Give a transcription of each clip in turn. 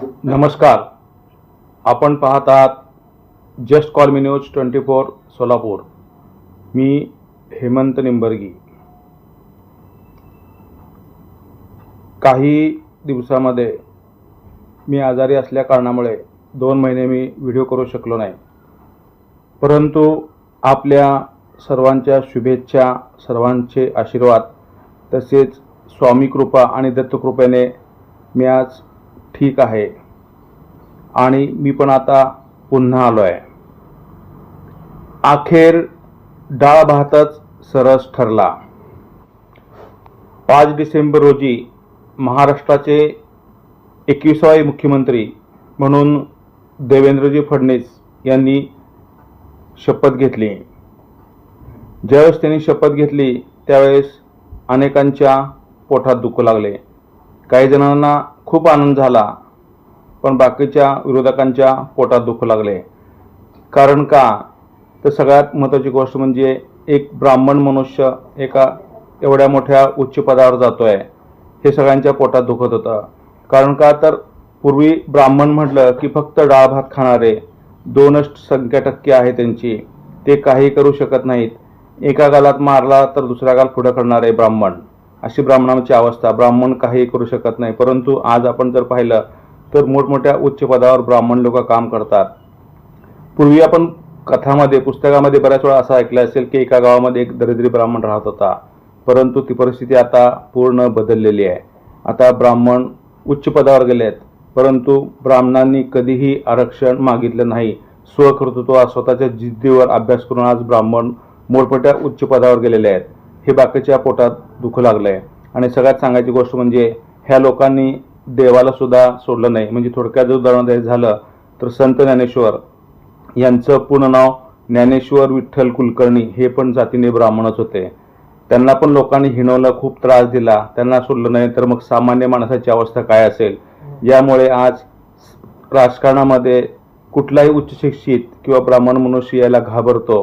नमस्कार. आपण पाहत आहात just call me news twenty four Solapur. मी हेमंत निंबर्गी. काही दिवसामध्ये मी आजारी असल्या कारणामुळे दोन महिने मी व्हिडिओ करू शकलो नाही. परंतु आपल्या सर्वांच्या शुभेच्छा सर्वांचे आशीर्वाद तसेच स्वामी कृपा आणि दत्तकृपेने मी आज ठीक आहे. आणि मी पण आता पुन्हा आलो आहे अखेर डाळ भातच सरस ठरला. पाच डिसेंबर रोजी महाराष्ट्राचे एकविसावे मुख्यमंत्री म्हणून देवेंद्रजी फडणवीस यांनी शपथ घेतली. ज्यावेळेस त्यांनी शपथ घेतली त्यावेळेस अनेकांच्या पोटात दुखू लागले. काही जणांना खूप आनंद झाला. पण बाकीच्या विरोधकांच्या पोटात दुखू लागले. कारण का? तर सगळ्यात महत्त्वाची गोष्ट म्हणजे एक ब्राह्मण मनुष्य एका एवढ्या मोठ्या उच्च पदावर जातो आहे हे सगळ्यांच्या पोटात दुखत होतं. कारण का? तर पूर्वी ब्राह्मण म्हटलं की फक्त डाळ भात खाणारे दोनच संख्या टक्के आहे त्यांची. ते काही करू शकत नाहीत. एका गालात मारला तर दुसऱ्या गाल पुढं करणारे ब्राह्मण. अशी ब्राह्मणांची अवस्था ब्राह्मण काही करू शकत नाही. परंतु आज आपण जर पाहिलं तर मोठमोठ्या उच्च पदावर ब्राह्मण लोक काम करतात. पूर्वी आपण कथामध्ये पुस्तकामध्ये बऱ्याच वेळा असं ऐकलं असेल की एका गावामध्ये एक दरिद्री ब्राह्मण राहत होता. परंतु ती परिस्थिती आता पूर्ण बदललेली आहे. आता ब्राह्मण उच्च पदावर गेले आहेत. परंतु ब्राह्मणांनी कधीही आरक्षण मागितलं नाही. स्वकर्तृत्व स्वतःच्या जिद्दीवर अभ्यास करून आज ब्राह्मण मोठमोठ्या उच्च पदावर गेलेले आहेत. हे बाकीच्या पोटात दुखू लागलं आहे आणि सगळ्यात सांगायची गोष्ट म्हणजे ह्या लोकांनी देवाला सुद्धा सोडलं नाही. म्हणजे थोडक्यात जर उदाहरण द्यायचं झालं तर संत ज्ञानेश्वर यांचं पूर्ण नाव ज्ञानेश्वर विठ्ठल कुलकर्णी हे पण जातीने ब्राह्मणच होते. त्यांना पण लोकांनी हिणवलं खूप त्रास दिला. त्यांना सोडलं नाही तर मग सामान्य माणसाची अवस्था काय असेल? यामुळे आज राजकारणामध्ये कुठलाही उच्च शिक्षित किंवा ब्राह्मण मनुष्य यायला घाबरतो.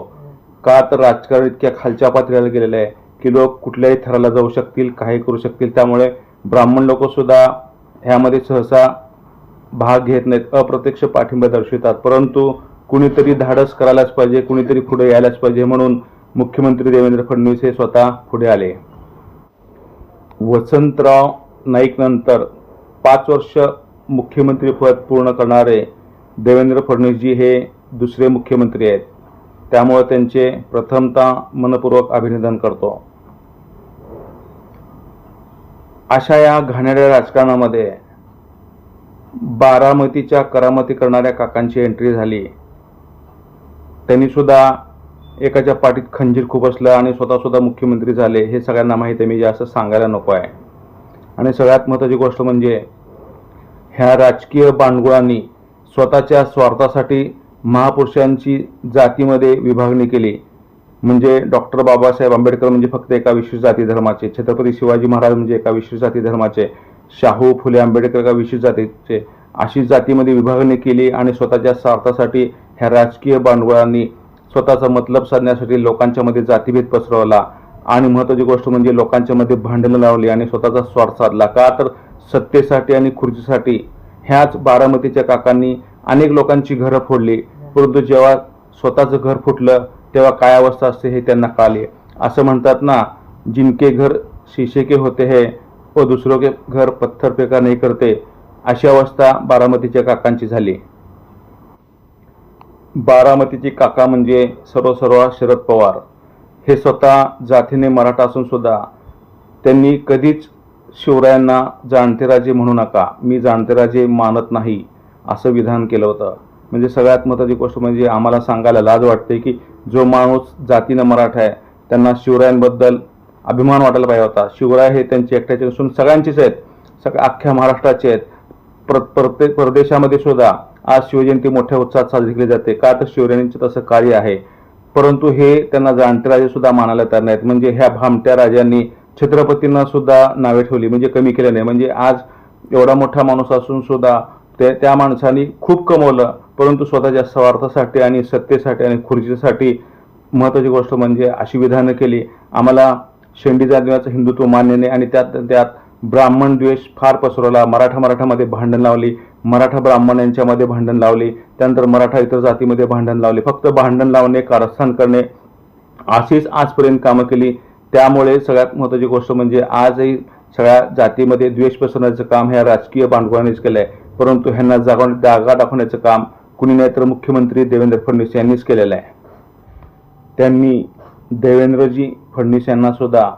का तर राजकारण इतक्या खालच्या पातळीला गेलेलं आहे? की लोक कुठल्याही थराला जाऊ शकतील काही करू शकतील. त्यामुळे ब्राह्मण लोकसुद्धा ह्यामध्ये सहसा भाग घेत नाहीत अप्रत्यक्ष पाठिंबा दर्शवितात. परंतु कुणीतरी धाडस करायलाच पाहिजे कुणीतरी पुढे यायलाच पाहिजे म्हणून मुख्यमंत्री देवेंद्र फडणवीस हे स्वतः पुढे आले. वसंतराव नाईकनंतर पाच वर्ष मुख्यमंत्रीपद पूर्ण करणारे देवेंद्र फडणवीसजी हे दुसरे मुख्यमंत्री आहेत. त्यामुळे त्यांचे प्रथमतः मनपूर्वक अभिनंदन करतो. अशा या घाणेऱ्या राजकारणामध्ये बारामतीच्या करामती करणाऱ्या काकांची एंट्री झाली. त्यांनी सुद्धा एकाच्या पाठीत खंजीर खूप असलं आणि स्वतःसुद्धा मुख्यमंत्री झाले हे सगळ्यांना माहिती आहे. मी जास्त सांगायला नको आहे. आणि सगळ्यात महत्त्वाची गोष्ट म्हणजे ह्या राजकीय बांडगुळांनी स्वतःच्या स्वार्थासाठी महापुरुषांची जातीमध्ये विभागणी केली. म्हणजे डॉक्टर बाबासाहेब आंबेडकर म्हणजे फक्त एका विशिष्ट जाती धर्माचे छत्रपती शिवाजी महाराज म्हणजे एका विशिष्ट जाती धर्माचे शाहू फुले आंबेडकर एका विशिष्ट जातीचे. अशी जातीमध्ये विभागणी केली आणि स्वतःच्या स्वार्थासाठी ह्या राजकीय भांडवळांनी स्वतःचा मतलब साधण्यासाठी लोकांच्या मध्ये जातीभेद पसरवला. आणि महत्त्वाची गोष्ट म्हणजे लोकांच्या मध्ये भांडणं लावली आणि स्वतःचा स्वार्थ साधला. का तर सत्तेसाठी आणि खुर्चीसाठी. ह्याच बारामतीच्या काकांनी अनेक लोकांची घरं फोडली. परंतु जेव्हा स्वतःचं घर फुटलं तेव्हा काय अवस्था असते हे त्यांना कळाले. असं म्हणतात ना जिनके घर शीशे के होते है व दुसरो के घर पत्थर फेका नाही करते अशी अवस्था बारामतीच्या काकांची झाली. बारामतीची काका म्हणजे सर्व सर्व शरद पवार. हे स्वतः जातीने मराठा असून सुद्धा त्यांनी कधीच शिवरायांना जाणते राजे म्हणू नका मी जाणते राजे मानत नाही असं विधान केलं होतं. म्हणजे सगळ्यात महत्त्वाची गोष्ट म्हणजे आम्हाला सांगायला लाज वाटते की जो माणूस जातीनं मराठा आहे त्यांना शिवरायांबद्दल अभिमान वाटायला पाहिजे होता. शिवराय हे त्यांचे एकट्याचे नसून सगळ्यांचेच आहेत. सगळ्या अख्ख्या महाराष्ट्राचे आहेत. प्र प्रत्येक परदेशामध्ये सुद्धा आज शिवजयंती मोठ्या उत्साहात साजरी केली जाते. का तर शिवरायांचं तसं कार्य आहे. परंतु हे त्यांना जाणते राजे सुद्धा मानायला तयार नाहीत. म्हणजे ह्या भामट्या राजांनी छत्रपतींना सुद्धा नावे ठेवली. म्हणजे कमी केलं नाही. म्हणजे आज एवढा मोठा माणूस असून सुद्धा ते त्या माणसाने खूप कमवलं. परंतु स्वतःच्या स्वार्थासाठी आणि सत्तेसाठी आणि खुर्चीसाठी महत्त्वाची गोष्ट म्हणजे अशी विधानं केली. आम्हाला शेंडी जातीवाचं हिंदुत्व मान्य नाही आणि त्यात त्यात ब्राह्मण द्वेष फार पसरवला. मराठा मराठामध्ये भांडण लावली. मराठा ब्राह्मण यांच्यामध्ये भांडण लावली. त्यानंतर मराठा इतर जातीमध्ये भांडण लावले. फक्त भांडण लावणे कारस्थान करणे अशीच आजपर्यंत कामं केली. त्यामुळे सगळ्यात महत्त्वाची गोष्ट म्हणजे आजही सगळ्या जातीमध्ये द्वेष पसरवण्याचं काम ह्या राजकीय भांडवळानेच केलं आहे परंतु ह्यांना जागा जागा दाखवण्याचं काम कुणी नाही तर मुख्यमंत्री देवेंद्र फडणवीस यांनीच केलेलं आहे. त्यांनी देवेंद्रजी फडणवीस यांना सुद्धा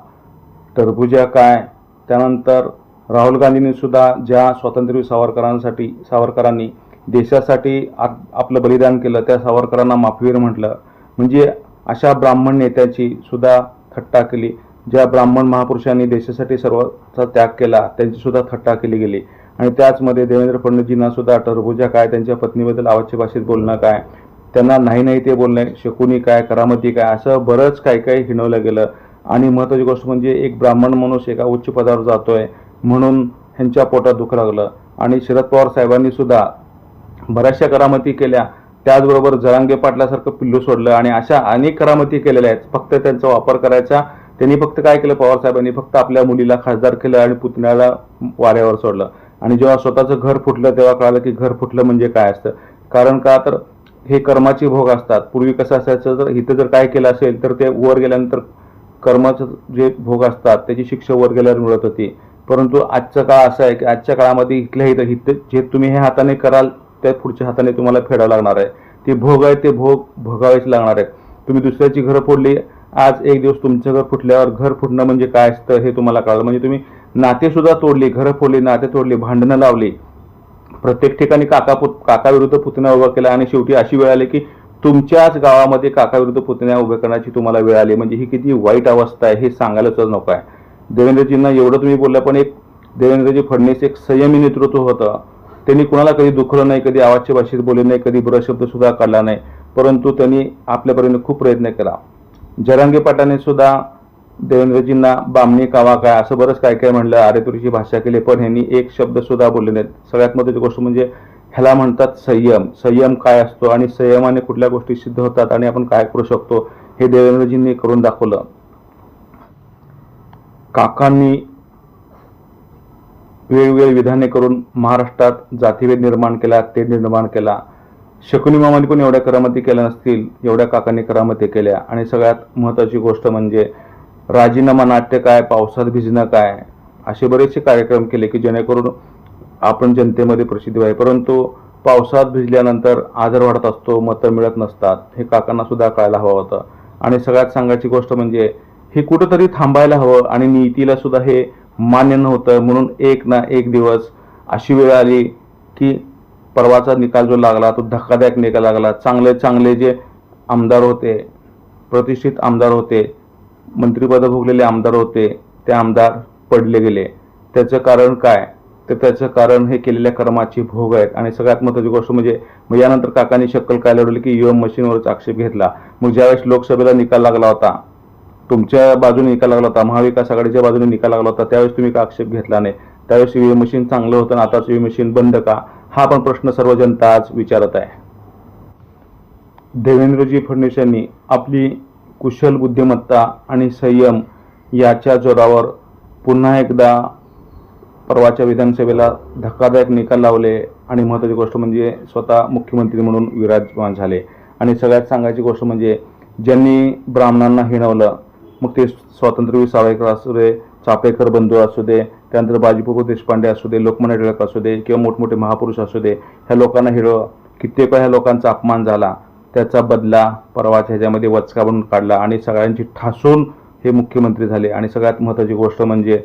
टरबुजा काय त्यानंतर राहुल गांधींनी सुद्धा ज्या स्वातंत्र्यवीर सावरकरांसाठी सावरकरांनी देशासाठी आ- आपलं बलिदान केलं त्या सावरकरांना माफीवीर म्हटलं. म्हणजे अशा ब्राह्मण नेत्याची सुद्धा थट्टा केली. ज्या ब्राह्मण महापुरुषांनी देशासाठी सर्वचा त्याग केला त्यांची सुद्धा थट्टा केली गेली. आणि त्याचमध्ये देवेंद्र फडणवीसजींना सुद्धा टरबुजा काय त्यांच्या पत्नीबद्दल आवाजच्या भाषेत बोलणं काय त्यांना नाही नाही ते बोलणे शकुनी काय करामती काय असं बरंच काय काय हिणवलं गेलं. आणि महत्त्वाची गोष्ट म्हणजे एक ब्राह्मण माणूस एका उच्च पदावर जातोय म्हणून ह्यांच्या पोटात दुःख लागलं. आणि शरद पवार साहेबांनी सुद्धा बऱ्याचशा करामती केल्या. त्याचबरोबर जरांगे पाटलासारखं पिल्लू सोडलं आणि अशा अनेक करामती केलेल्या आहेत. फक्त त्यांचा वापर करायचा. त्यांनी फक्त काय केलं? पवार साहेबांनी फक्त आपल्या मुलीला खासदार केलं आणि पुतण्याला वाऱ्यावर सोडलं. आणि जेव्हा स्वतःचं घर फुटलं तेव्हा कळालं की घर फुटलं म्हणजे काय असतं. कारण का तर हे कर्माचे भोग असतात. पूर्वी कसं असायचं तर इथं जर काय केलं असेल तर ते वर गेल्यानंतर कर्माचं जे भोग असतात त्याची शिक्षा वर गेल्यावर मिळत होती. परंतु आजचा काळ असा आहे की आजच्या काळामध्ये इथल्या इथं इथं जे तुम्ही हे हाताने कराल त्या पुढच्या हाताने तुम्हाला फेडावं लागणार आहे. ते भोग आहे ते भोग भोगावेच लागणार आहे. तुम्ही दुसऱ्याची घरं फोडली आज एक दिवस तुमचं घर फुटल्यावर घर फुटणं म्हणजे काय असतं हे तुम्हाला कळलं. म्हणजे तुम्ही नातेसुद्धा तोडली घरं फोडली नाते तोडली भांडणं लावली. प्रत्येक ठिकाणी काका पुत काका विरुद्ध पुतण्या उभा केला आणि शेवटी अशी वेळ आली की तुमच्याच गावामध्ये काकाविरुद्ध पुतण्या उभ्या करण्याची तुम्हाला वेळ आली. म्हणजे ही किती वाईट अवस्था आहे हे सांगायलाच नको आहे देवेंद्रजींना एवढं तुम्ही बोललं पण एक देवेंद्रजी फडणवीस एक संयमी नेतृत्व होतं. त्यांनी कुणाला कधी दुखलं नाही कधी आवाजच्या भाषेत बोलले नाही कधी बुरा शब्द सुद्धा काढला नाही. परंतु त्यांनी आपल्यापर्यंत खूप प्रयत्न केला. जरांगे पाटाने सुद्धा देवेंद्रजींना बामणी कावा काय? असं बरंच काय काय म्हणलं. आरेतुरीची भाषा केली पण ह्यांनी एक शब्द सुद्धा बोलले नाहीत. सगळ्यात महत्त्वाची गोष्ट म्हणजे ह्याला म्हणतात संयम. संयम काय असतो आणि संयमाने कुठल्या गोष्टी सिद्ध होतात आणि आपण काय करू शकतो हे देवेंद्रजींनी करून दाखवलं. काकांनी वेगवेगळी विधाने करून महाराष्ट्रात जातीभेद निर्माण केला ते निर्माण केला. शकुनी मामाने पण एवढ्या करामती केल्या नसतील एवढ्या काकांनी करामती केल्या. आणि सगळ्यात महत्त्वाची गोष्ट म्हणजे राजीनामा नाट्य काय पावसात भिजणं काय असे बरेचसे कार्यक्रम केले की जेणेकरून आपण जनतेमध्ये प्रसिद्धी व्हावी. परंतु पावसात भिजल्यानंतर आजार वाढत असतो मतं मिळत नसतात हे काकांना सुद्धा कळायला हवं होतं. आणि सगळ्यात सांगायची गोष्ट म्हणजे हे कुठंतरी थांबायला हवं आणि नीतीला सुद्धा हे मान्य नव्हतं. म्हणून एक ना एक दिवस अशी वेळ आली की परवाचा निकाल जो लागला तो धक्कादायक निकाल लागला. चांगले चांगले जे आमदार होते प्रतिष्ठित आमदार होते मंत्रिपद भोगलेले आमदार होते ते आमदार पडले गेले. त्याचं कारण काय? तर त्याचं कारण हे केलेल्या कर्माची भोग आहेत. आणि सगळ्यात महत्त्वाची गोष्ट म्हणजे मग यानंतर काकांनी शक्कल काय लढवली की ईव्हीएम मशीनवरच आक्षेप घेतला. मग ज्यावेळेस लोकसभेला निकाल लागला होता तुमच्या बाजूने निकाल लागला होता महाविकास आघाडीच्या बाजूने निकाल लागला होता त्यावेळेस तुम्ही का आक्षेप घेतला नाही? त्यावेळेस ईव्हीएम मशीन चांगलं होतं आणि आताच ईव्हीएम मशीन बंद का? हा पण प्रश्न सर्व जनता आज विचारत आहे. देवेंद्रजी फडणवीस यांनी आपली कुशल बुद्धिमत्ता आणि संयम याच्या जोरावर पुन्हा एकदा परवाच्या विधानसभेला धक्कादायक निकाल लावले आणि महत्त्वाची गोष्ट म्हणजे स्वतः मुख्यमंत्री म्हणून विराजमान झाले. आणि सगळ्यात सांगायची गोष्ट म्हणजे ज्यांनी ब्राह्मणांना हिणवलं मग ते स्वातंत्र्यवीर सावरकर असू दे चापेकर बंधू असू दे त्यानंतर बाजीप्रभू देशपांडे असू दे लोकमान्य टिळक असू दे किंवा मोठमोठे महापुरुष असू दे ह्या लोकांना हिरव कित्येक ह्या लोकांचा अपमान झाला. त्याचा बदला परवाच्या ह्याच्यामध्ये वचका बनून काढला आणि सगळ्यांची ठासून हे मुख्यमंत्री झाले. आणि सगळ्यात महत्त्वाची गोष्ट म्हणजे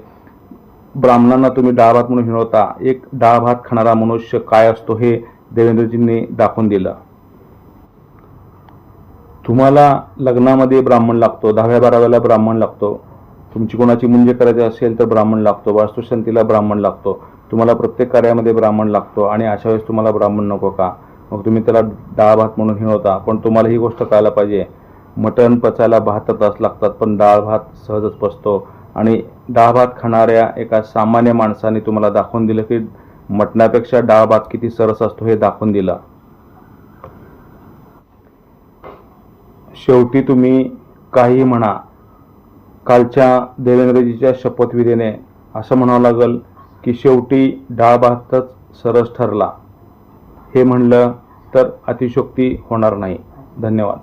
ब्राह्मणांना तुम्ही डाळ भात म्हणून हिणवता एक डाळ भात खाणारा मनुष्य काय असतो हे देवेंद्रजींनी दाखवून दिलं. तुम्हाला लग्नामध्ये ब्राह्मण लागतो दहाव्या बाराव्याला ब्राह्मण लागतो. तुमची कोणाची मुंजे करायची असेल तर ब्राह्मण लागतो. वास्तुशांतीला ब्राह्मण लागतो. तुम्हाला प्रत्येक कार्यामध्ये ब्राह्मण लागतो. आणि अशा वेळेस तुम्हाला ब्राह्मण नको का? मग तुम्ही त्याला डाळ भात म्हणून हिणवता. पण तुम्हाला ही गोष्ट कळायला पाहिजे. मटण पचायला बहात्तर तास लागतात पण डाळ भात सहजच पचतो. आणि डाळ भात खाणाऱ्या एका सामान्य माणसाने तुम्हाला दाखवून दिलं की मटणापेक्षा डाळ भात किती सरस असतो हे दाखवून दिलं. शेवटी तुम्ही काही म्हणा कालच्या देवेंद्रजीच्या शपथविधीने असं म्हणावं लागेल की शेवटी डाळ भातच सरस ठरला. हे म्हणलं तर अतिशोक्ती होणार नाही. धन्यवाद.